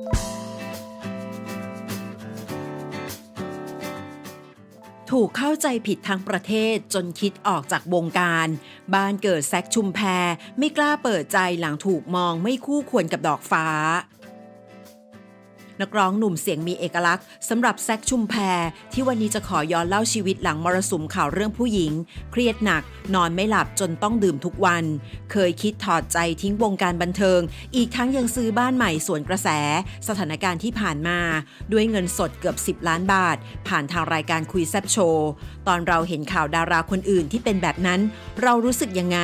ถูกเข้าใจผิดทางประเทศจนคิดออกจากวงการ บ้านเกิดแซกชุมแพไม่กล้าเปิดใจหลังถูกมองไม่คู่ควรกับดอกฟ้า นักร้องหนุ่มเสียงมีเอกลักษณ์สำหรับแซกชุมแพร ที่วันนี้จะขอย้อนเล่าชีวิตหลังมรสุมข่าวเรื่องผู้หญิง เครียดหนัก นอนไม่หลับจนต้องดื่มทุกวัน เคยคิดถอดใจทิ้งวงการบันเทิง อีกทั้งยังซื้อบ้านใหม่สวนกระแส สถานการณ์ที่ผ่านมา ด้วยเงินสดเกือบ 10 ล้านบาท ผ่านทางรายการคุยแซบโชว์ตอนเราเห็นข่าวดาราคนอื่นที่เป็นแบบนั้น เรารู้สึกยังไง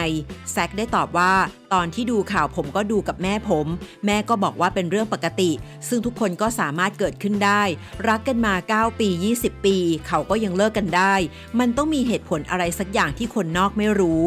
แซกได้ตอบว่า ตอนที่ดูข่าวผมก็ดูกับแม่ผม แม่ก็บอกว่าเป็นเรื่องปกติ ซึ่งทุกคนก็สามารถเกิดขึ้นได้ รักกันมา 9 ปี 20 ปี เขาก็ยังเลิกกันได้ มันต้องมีเหตุผลอะไรสักอย่างที่คนนอกไม่รู้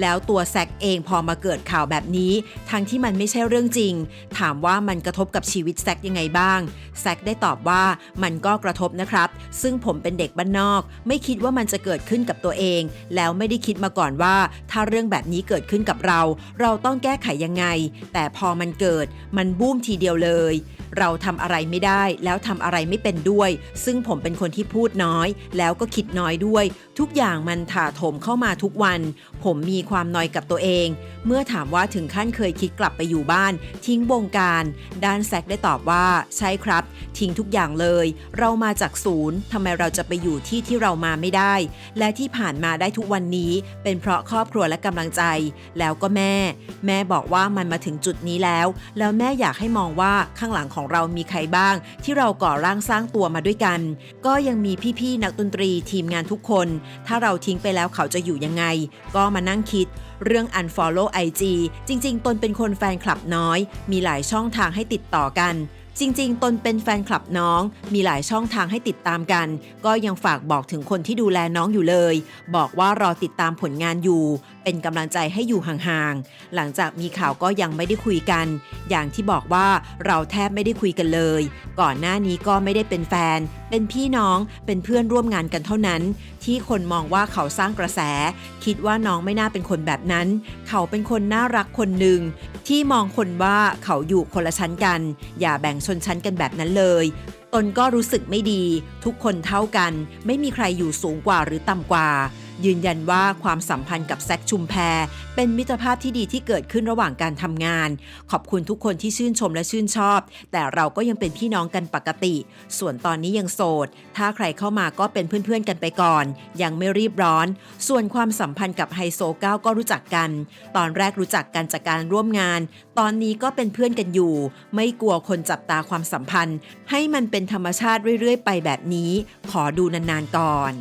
แล้วตัวแซกเองพอมาเกิดข่าวแบบนี้ ทั้งที่มันไม่ใช่เรื่องจริง ถามว่ามันกระทบกับชีวิตแซกยังไงบ้างแซกได้ตอบว่ามันก็กระทบนะครับ ซึ่งผมเป็นเด็กบ้านนอก ไม่คิดว่ามันจะเกิดขึ้นกับตัวเอง แล้วไม่ได้คิดมาก่อนว่า ถ้าเรื่องแบบนี้เกิดขึ้นกับเรา เราต้องแก้ไขยังไง แต่พอมันเกิดมันบูมทีเดียวเลย เราทำอะไรไม่ได้แล้วทำอะไรไม่เป็นด้วย ซึ่งผมเป็นคนที่พูดน้อย แล้วก็คิดน้อยด้วย ทุกอย่างมันถาโถมเข้ามาทุกวัน ผมมีความน้อยกับตัวเอง เมื่อถามว่าถึงขั้นเคยคิดกลับไปอยู่บ้าน ทิ้งวงการ ด้านแซกได้ตอบว่า ใช่ครับ ทิ้งทุกอย่างเลย เรามาจากศูนย์ทำไมเราจะไปอยู่ที่ที่เรามาไม่ได้ และที่ผ่านมาได้ทุกวันนี้ เป็นเพราะครอบครัวและกำลังใจ แล้วก็แม่ แม่บอกว่ามันมาถึงจุดนี้แล้ว แล้วแม่อยากให้มองว่าข้างหลังของเรามีใครบ้าง ที่เราก่อร่างสร้างตัวมาด้วยกัน ก็ยังมีพี่ๆนักดนตรีทีมงานทุกคน ถ้าเราทิ้งไปแล้วเขาจะอยู่ยังไง ก็มานั่งคิด เรื่อง unfollow IG จริง ๆ ตนเป็นคนแฟนคลับน้อย มีหลายช่องทางให้ติดต่อกัน จริง ๆ ตนเป็นแฟนคลับน้อง มีหลายช่องทางให้ติดตามกัน ก็ยังฝากบอกถึงคนที่ดูแลน้องอยู่เลย บอกว่ารอติดตามผลงานอยู่ เป็นกำลังใจให้อยู่ห่างๆ หลังจากมีข่าวก็ยังไม่ได้คุยกัน อย่างที่บอกว่าเราแทบไม่ได้คุยกันเลย ก่อนหน้านี้ก็ไม่ได้เป็นแฟน เป็นพี่น้อง เป็นเพื่อนร่วมงานกันเท่านั้น ที่คนมองว่าเขาสร้างกระแส คิดว่าน้องไม่น่าเป็นคนแบบนั้น เขาเป็นคนน่ารักคนหนึ่งที่มองคนว่าเขาอยู่คนละชั้นกัน อย่าแบ่งชนชั้นกันแบบนั้นเลย ตนก็รู้สึกไม่ดี ทุกคนเท่ากัน ไม่มีใครอยู่สูงกว่าหรือต่ำกว่า ยืนยันว่าความสัมพันธ์กับแซกชุมแพร เป็นมิตรภาพที่ดีที่เกิดขึ้นระหว่างการทำงาน ขอบคุณทุกคนที่ชื่นชมและชื่นชอบ แต่เราก็ยังเป็นพี่น้องกันปกติ ส่วนตอนนี้ยังโสด ถ้าใครเข้ามาก็เป็นเพื่อนๆกันไปก่อน ยังไม่รีบร้อน ส่วนความสัมพันธ์กับไฮโซก้าวก็รู้จักกัน ตอนแรกรู้จักกันจากการร่วมงาน ตอนนี้ก็เป็นเพื่อนกันอยู่ ไม่กลัวคนจับตาความสัมพันธ์ ให้มันเป็นธรรมชาติเรื่อยๆ ไปแบบนี้ ขอดูนานๆก่อน